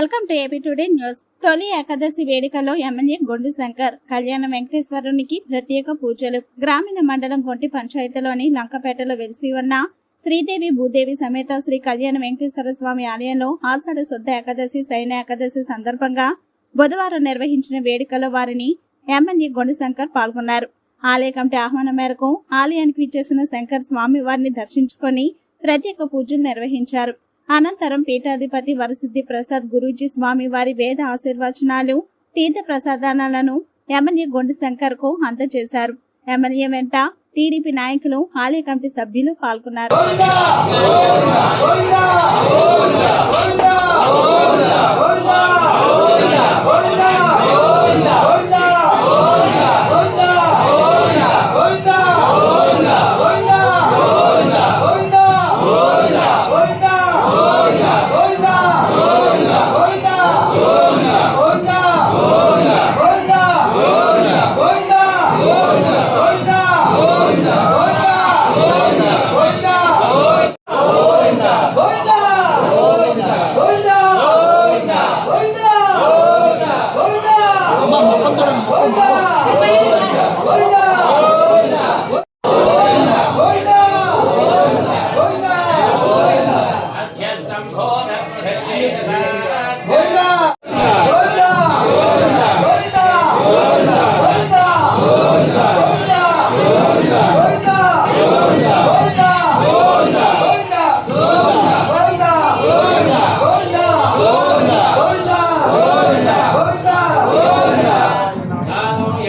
Welcome to AP today news. తొలి ఏకాదశి వేడుకలో MLA Gondu Shankar కళ్యాణ వెంకటేశ్వరునికి ప్రత్యేక పూజలు. గ్రామీణ మండలం గొంటి పంచాయతీలోని లంకపేటలో వెలిసి ఉన్న శ్రీదేవి భూదేవి సమేత శ్రీ కళ్యాణ వెంకటేశ్వర స్వామి ఆలయంలో ఆషాఢ శుద్ధ ఏకాదశి సైన ఏకాదశి సందర్భంగా బుధవారం నిర్వహించిన వేడుకలో వారిని ఎమ్మెల్యే గొండు శంకర్ పాల్గొన్నారు. ఆలయ కమిటీ ఆహ్వానం మేరకు ఆలయానికి విచ్చేసిన శంకర్ స్వామి వారిని దర్శించుకొని ప్రత్యేక పూజలు నిర్వహించారు. అనంతరం పీఠాధిపతి వరసిద్ధి ప్రసాద్ గురూజీ స్వామి వారి వేద ఆశీర్వచనాలు తీర్థ ప్రసాదాలను ఎమ్మెల్యే గొండు శంకర్కు అందజేశారు. ఎమ్మెల్యే వెంట టీడీపీ నాయకులు ఆలయ కమిటీ సభ్యులు పాల్గొన్నారు. ஒருத்தரும்